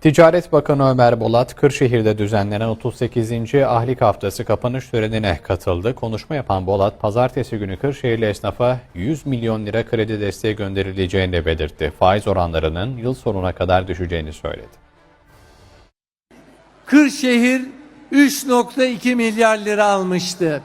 Ticaret Bakanı Ömer Bolat, Kırşehir'de düzenlenen 38. Ahlik Haftası kapanış törenine katıldı. Konuşma yapan Bolat, pazartesi günü Kırşehirli esnafa 100 milyon lira kredi desteği gönderileceğini belirtti. Faiz oranlarının yıl sonuna kadar düşeceğini söyledi. Kırşehir 3.2 milyar lira almıştı.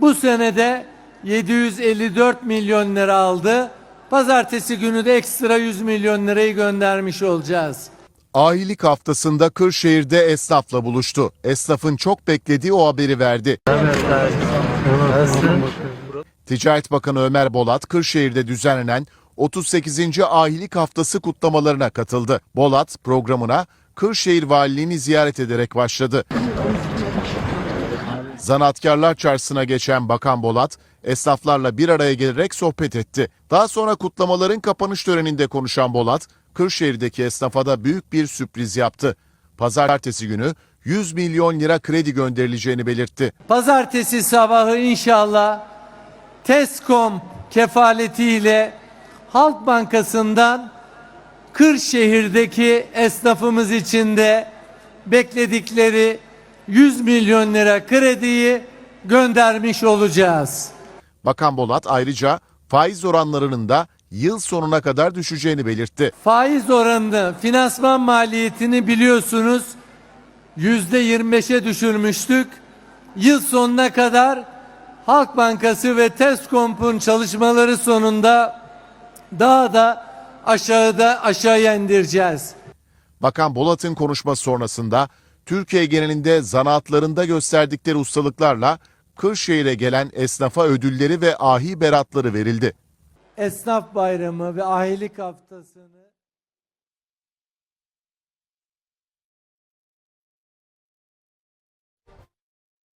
Bu senede 754 milyon lira aldı. Pazartesi günü de ekstra 100 milyon lirayı göndermiş olacağız. Ahilik haftasında Kırşehir'de esnafla buluştu. Esnafın çok beklediği o haberi verdi. Ticaret Bakanı Ömer Bolat, Kırşehir'de düzenlenen 38. Ahilik Haftası kutlamalarına katıldı. Bolat programına Kırşehir Valiliğini ziyaret ederek başladı. Zanaatkarlar Çarşısı'na geçen Bakan Bolat, esnaflarla bir araya gelerek sohbet etti. Daha sonra kutlamaların kapanış töreninde konuşan Bolat, Kırşehir'deki esnafa da büyük bir sürpriz yaptı. Pazartesi günü 100 milyon lira kredi gönderileceğini belirtti. Pazartesi sabahı inşallah Teskom kefaletiyle Halk Bankası'ndan Kırşehir'deki esnafımız için de bekledikleri 100 milyon lira krediyi göndermiş olacağız. Bakan Bolat ayrıca faiz oranlarının da yıl sonuna kadar düşeceğini belirtti. Faiz oranını, finansman maliyetini biliyorsunuz yüzde 25'e düşürmüştük. Yıl sonuna kadar Halk Bankası ve Tescomp'un çalışmaları sonunda daha da aşağıda aşağıya indireceğiz. Bakan Bolat'ın konuşması sonrasında Türkiye genelinde zanaatlarında gösterdikleri ustalıklarla Kırşehir'e gelen esnafa ödülleri ve ahi beratları verildi esnaf bayramı ve ahilik haftasını